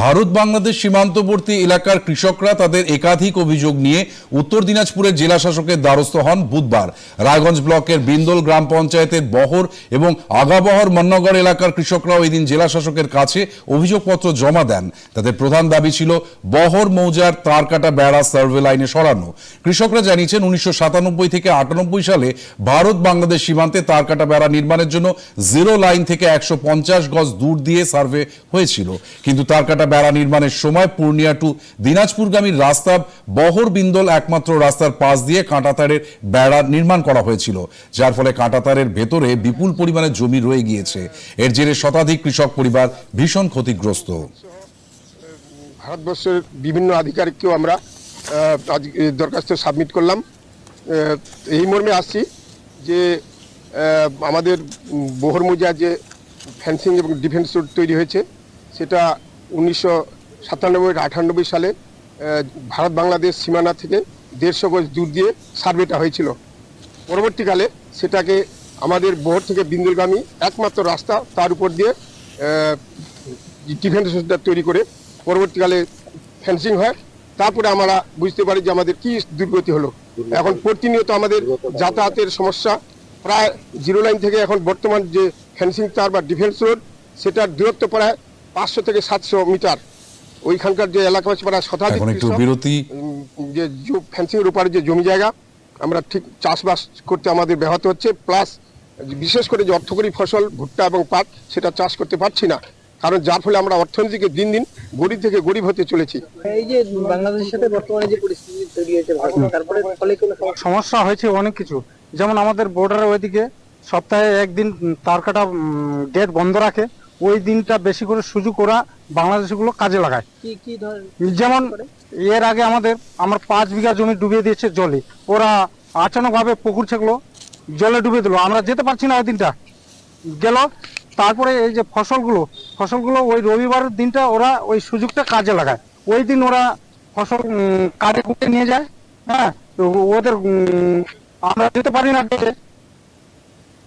ভারত বাংলাদেশ সীমান্তবর্তী এলাকার কৃষকরা তাদের একাধিক অভিযোগ নিয়ে উত্তর দিনাজপুরের জেলা শাসকের দ্বারস্থ হন বুধবার। রায়গঞ্জ ব্লকের বিন্দল গ্রাম পঞ্চায়েতের বহর এবং আগাবহর মন্নগর এলাকার কৃষকরাও এদিন জেলা শাসকের কাছে অভিযোগপত্র জমা দেন। তাদের প্রধান দাবি ছিল, বহর মৌজার তার কাটা বেড়া সার্ভে লাইনে সরানো। কৃষকরা জানিয়েছেন, উনিশশো সাতানব্বই থেকে আটানব্বই সালে ভারত বাংলাদেশ সীমান্তে তার কাটা বেড়া নির্মাণের জন্য জিরো লাইন থেকে একশো পঞ্চাশ গজ দূর দিয়ে সার্ভে হয়েছিল। কিন্তু তার কাটা বেড়া নির্মাণের সময় পূর্ণিয়া টু দিনাজপুরগামী রাস্তা বহর বিন্দল একমাত্র রাস্তার পাশ দিয়ে কাঁটাতারের বেড়া নির্মাণ করা হয়েছিল, যার ফলে কাঁটাতারের ভেতরে বিপুল পরিমাণে জমি রয়ে গিয়েছে। এর জেরে শতাধিক কৃষক পরিবার ভীষণ ক্ষতিগ্রস্ত। ভারতবর্ষের বিভিন্ন আধিকারিককেও আমরা দরখাস্ত সাবমিট করলাম। এই মর্মে আসছি যে আমাদের বহরমুজা যে ফেন্সিং এবং ডিফেন্স রোড তৈরি হয়েছে, সেটা উনিশশো সাতানব্বই আটানব্বই সালে ভারত বাংলাদেশ সীমানা থেকে দেড়শো গজ দূর দিয়ে সার্ভেটা হয়েছিল। পরবর্তীকালে সেটাকে আমাদের বহর থেকে বিন্দুলগামী একমাত্র রাস্তা তার উপর দিয়ে ডিফেন্স তৈরি করে পরবর্তীকালে ফেন্সিং হয়। তারপরে আমরা বুঝতে পারি যে আমাদের কি দুর্গতি হলো। এখন প্রতিনিয়ত আমাদের যাতায়াতের সমস্যা। প্রায় জিরো লাইন থেকে এখন বর্তমান যে ফেন্সিং তার বা ডিফেন্স রোড সেটার দূরত্ব প্রায় পাঁচশো থেকে সাতশো মিটার। ওইখানকার যে এলাকাবাসী প্রায় শতাধিক এখন একটু বিরতি। যে ফেন্সিং এর উপরে যে জমি জায়গা আমরা ঠিক চাষবাস করতে আমাদের ব্যাহত হচ্ছে। প্লাস বিশেষ করে যে অর্থকরী ফসল ভুট্টা এবং পাট সেটা চাষ করতে পারছি না। কারণ যার ফলে আমরা অর্থনীতিকে দিন দিন গরিব থেকে গরিব হতে চলেছি। এই যে বাংলাদেশের সাথে বর্তমানে যে পরিস্থিতি তৈরি হয়েছে তারপরে ফলে কোনো সমস্যা? সমস্যা হয়েছে অনেক কিছু। যেমন আমাদের বর্ডারের ওইদিকে সপ্তাহে একদিন তার কাটা গেট বন্ধ রাখে। ওই দিনটা বেশি করে সুযোগ ওরা বাংলাদেশিগুলো কাজে লাগায়। যেমন এর আগে আমাদের আমার পাঁচ বিঘা জমি ডুবিয়ে দিয়েছে জলে। ওরা আচানক ভাবে পুকুর ছেকলো জলে ডুবিয়ে দিল। আমরা যেতে পারছি না ওই দিনটা। গেল তারপরে এই যে ফসলগুলো ফসলগুলো ওই রবিবারের দিনটা ওরা ওই সুযোগটা কাজে লাগায়। ওই দিন ওরা ফসল কাজে কুটে নিয়ে যায় হ্যাঁ? তো ওদের আমরা যেতে পারি না।